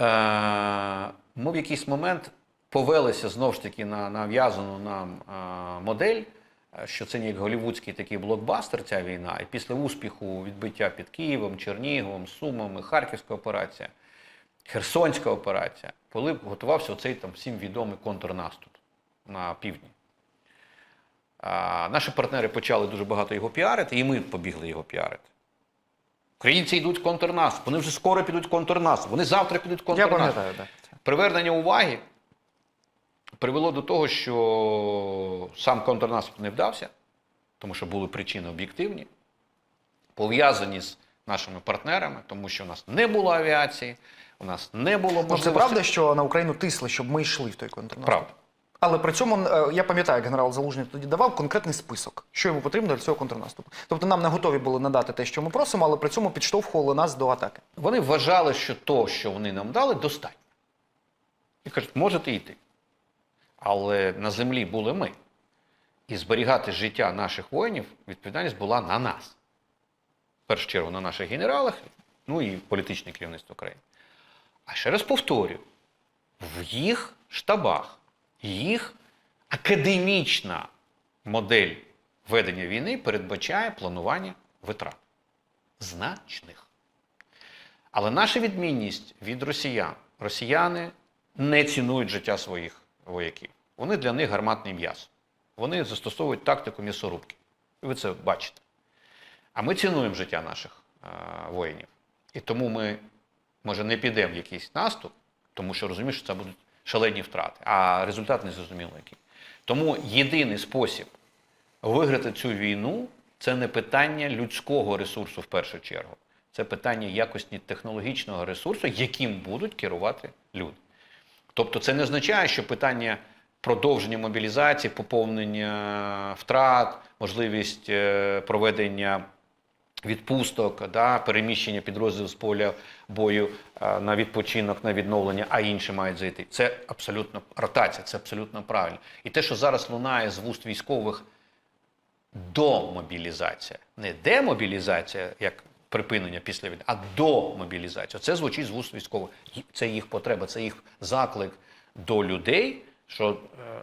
Е, ми в якийсь момент повелися знову ж таки на нав'язану нам е, модель, е, що це як голівудський такий блокбастер, ця війна, і після успіху відбиття під Києвом, Черніговом, Сумами, Харківська операція, Херсонська операція, коли готувався оцей там всім відомий контрнаступ на півдні. Наші партнери почали дуже багато його піарити, і ми побігли його піарити. Українці йдуть в контрнаступ, вони вже скоро підуть в контрнаступ, вони завтра підуть в Я контрнаступ. пам'ятаю, так. Привернення уваги привело до того, що сам контрнаступ не вдався, тому що були причини об'єктивні, пов'язані з нашими партнерами, тому що у нас не було авіації, у нас не було Ну, це правда, що на Україну тисли, щоб ми йшли в той контрнаступ? Правда. Але при цьому е, я пам'ятаю, як генерал Залужний тоді давав конкретний список, що йому потрібно для цього контрнаступу. Тобто нам не готові були надати те, що ми просимо, але при цьому підштовхували нас до атаки. Вони вважали, що то, що вони нам дали, достатньо. І кажуть, можете йти. Але на землі були ми. І зберігати життя наших воїнів відповідальність була на нас. В першу чергу на наших генералах, ну і політичне керівництво країни. А ще раз повторюю: в їх штабах, їх академічна модель ведення війни передбачає планування витрат значних. Але наша відмінність від росіян. Росіяни не цінують життя своїх вояків. Вони для них гарматне м'ясо. Вони застосовують тактику м'ясорубки. І ви це бачите. А ми цінуємо життя наших е, воїнів. І тому ми, може, не підемо в якийсь наступ, тому що розуміємо, що це будуть шалені втрати, а результат не зрозуміло який. Тому єдиний спосіб виграти цю війну це не питання людського ресурсу в першу чергу. Це питання якості технологічного ресурсу, яким будуть керувати люди. Тобто це не означає, що питання продовження мобілізації, поповнення втрат, можливість е, проведення відпусток, да, переміщення підрозділів з поля бою е, на відпочинок, на відновлення, а інші мають зайти. Це абсолютно ротація, це абсолютно правильно. І те, що зараз лунає з вуст військових домобілізація, не демобілізація, як припинення після війни, а домобілізація. Це звучить з вуст військових. Це їх потреба, це їх заклик до людей, що е,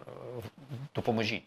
допоможіть.